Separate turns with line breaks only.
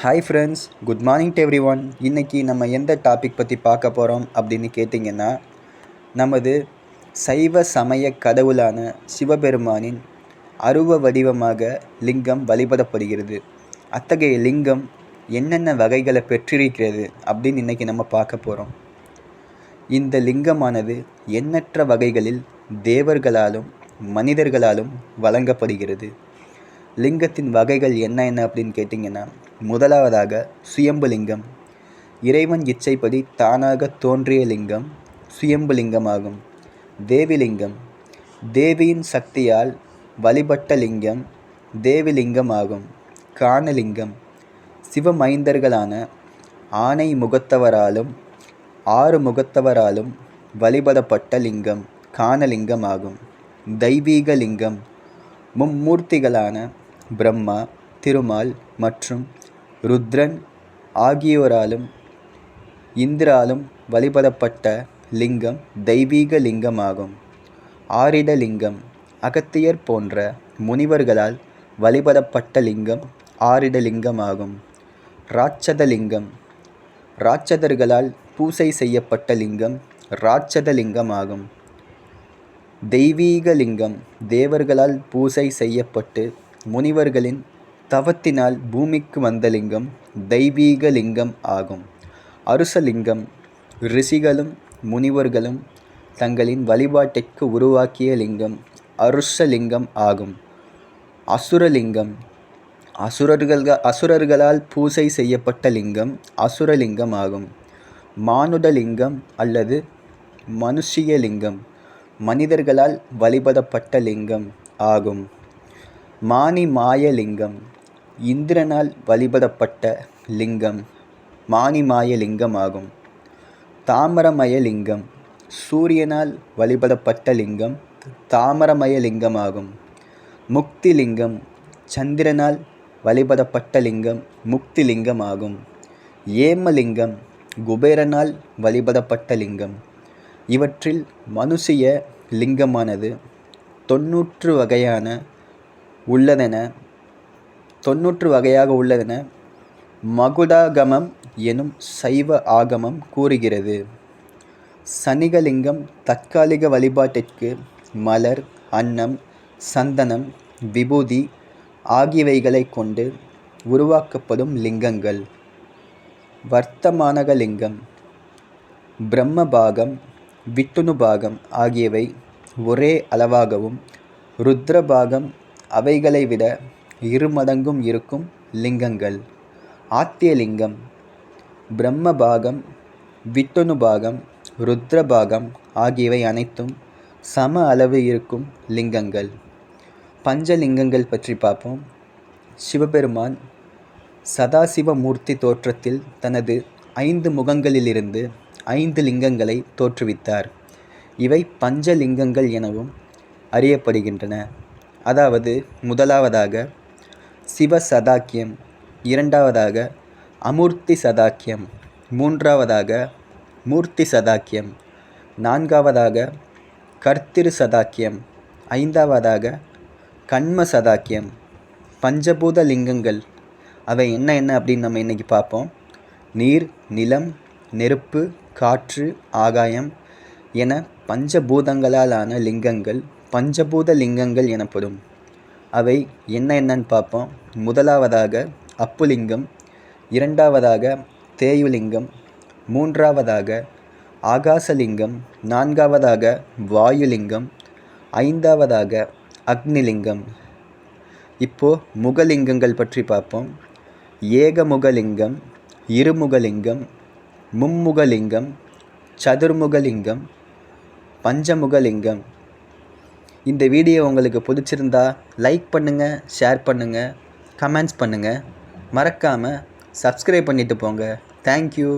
Hi friends good morning to everyone இன்றைக்கி நம்ம எந்த டாபிக் பற்றி பார்க்க போகிறோம் அப்படின்னு கேட்டிங்கன்னா நமது சைவ சமய கடவுளான சிவபெருமானின் அருவ வடிவமாக லிங்கம் வழிபடப்படுகிறது. அத்தகைய லிங்கம் என்னென்ன வகைகளை பெற்றிருக்கிறது அப்படின்னு இன்றைக்கி நம்ம பார்க்க போகிறோம் இந்த லிங்கமானது எண்ணற்ற வகைகளில் தேவர்களாலும் மனிதர்களாலும் வழங்கப்படுகிறது. லிங்கத்தின் வகைகள் என்ன என்ன அப்படின்னு கேட்டிங்கன்னா முதலாவதாக சுயம்புலிங்கம் இறைவன் இச்சைப்படி தானாக தோன்றிய லிங்கம் சுயம்புலிங்கமாகும் தேவிலிங்கம் தேவியின் சக்தியால் வழிபட்ட லிங்கம் தேவிலிங்கம் ஆகும் காணலிங்கம் சிவமைந்தர்களான ஆணை முகத்தவராலும் ஆறு முகத்தவராலும் வழிபடப்பட்ட லிங்கம் காணலிங்கம் ஆகும் தெய்வீக லிங்கம். மும்மூர்த்திகளான பிரம்மா திருமால் மற்றும் ருத்ரன் ஆகியோராலும் இந்திராலும் வழிபடப்பட்ட லிங்கம் தெய்வீக லிங்கமாகும். ஆரிட லிங்கம் அகத்தியர் போன்ற முனிவர்களால் வழிபடப்பட்ட லிங்கம் ஆரிட லிங்கமாகும். ராட்சத லிங்கம் ராட்சதர்களால் பூசை செய்யப்பட்ட லிங்கம் ராட்சத லிங்கமாகும். தெய்வீக லிங்கம் தேவர்களால் பூசை செய்யப்பட்டு முனிவர்களின் தவத்தினால் பூமிக்கு வந்த லிங்கம் தெய்வீக லிங்கம் ஆகும். அருசலிங்கம் ரிஷிகளும் முனிவர்களும் தங்களின் வழிபாட்டிற்கு உருவாக்கிய லிங்கம் அருஷலிங்கம் ஆகும். அசுரலிங்கம் அசுரர்கள் அசுரர்களால் பூசை செய்யப்பட்ட லிங்கம் அசுரலிங்கம் ஆகும். மானுடலிங்கம் அல்லது மனுஷியலிங்கம் மனிதர்களால் வழிபடப்பட்ட லிங்கம் ஆகும். மானி மாயலிங்கம் இந்திரனால் வழிபடப்பட்ட லிங்கம் மானிமாய லிங்கம் ஆகும் தாமரமய லிங்கம் சூரியனால் வழிபடப்பட்ட லிங்கம் தாமரமய லிங்கம் ஆகும் முக்தி லிங்கம் சந்திரனால் வழிபடப்பட்ட லிங்கம் முக்தி லிங்கம் ஆகும் ஏமலிங்கம் குபேரனால் வழிபடப்பட்ட லிங்கம். இவற்றில் மனுஷிய லிங்கமானது தொன்னூற்று வகையான உள்ளதென தொன்னூற்று வகையாக உள்ளதென மகுடாகமம் எனும் சைவ ஆகமம் கூறுகிறது. சனிகலிங்கம் தற்காலிக வழிபாட்டிற்கு மலர் அன்னம் சந்தனம் விபூதி ஆகியவைகளை கொண்டு உருவாக்கப்படும் லிங்கங்கள். வர்த்தமானகலிங்கம் விட்டுணு பாகம் ஆகியவை ஒரே அளவாகவும் ருத்ர பாகம் அவைகளை விட இருமடங்கும் இருக்கும் லிங்கங்கள். ஆத்தியலிங்கம் பிரம்மபாகம் விட்டுணுபாகம் ருத்ரபாகம் ஆகியவை அனைத்தும் சம அளவு இருக்கும் லிங்கங்கள். பஞ்சலிங்கங்கள் பற்றி பார்ப்போம். சிவபெருமான் சதாசிவமூர்த்தி தோற்றத்தில் தனது ஐந்து முகங்களிலிருந்து ஐந்து லிங்கங்களை தோற்றுவித்தார். இவை பஞ்சலிங்கங்கள் எனவும் அறியப்படுகின்றன. அதாவது முதலாவதாக சிவ சதாக்கியம் இரண்டாவதாக அமூர்த்தி சதாக்கியம் மூன்றாவதாக மூர்த்தி சதாக்கியம் நான்காவதாக கர்த்திரு சதாக்கியம் ஐந்தாவதாக கண்ம சதாக்கியம் பஞ்சபூத லிங்கங்கள். அவை என்ன என்ன அப்படின்னு நம்ம இன்றைக்கி பார்ப்போம். நீர் நிலம் நெருப்பு காற்று ஆகாயம் என பஞ்சபூதங்களாலான லிங்கங்கள். பஞ்சபூத லிங்கங்கள் எனப்படும். அவை என்ன என்னன்னு பார்ப்போம். முதலாவதாக அப்புலிங்கம் இரண்டாவதாக தேயுலிங்கம் மூன்றாவதாக ஆகாசலிங்கம் நான்காவதாக வாயுலிங்கம் ஐந்தாவதாக அக்னிலிங்கம். இப்போது முகலிங்கங்கள் பற்றி பார்ப்போம். ஏகமுகலிங்கம் இருமுகலிங்கம் மும்முகலிங்கம் சதுர்முகலிங்கம் பஞ்சமுகலிங்கம். இந்த வீடியோ உங்களுக்கு பிடிச்சிருந்தா லைக் பண்ணுங்கள் ஷேர் பண்ணுங்கள் கமெண்ட்ஸ் பண்ணுங்கள் மறக்காமல் சப்ஸ்கிரைப் பண்ணிவிட்டு போங்க. தேங்க்யூ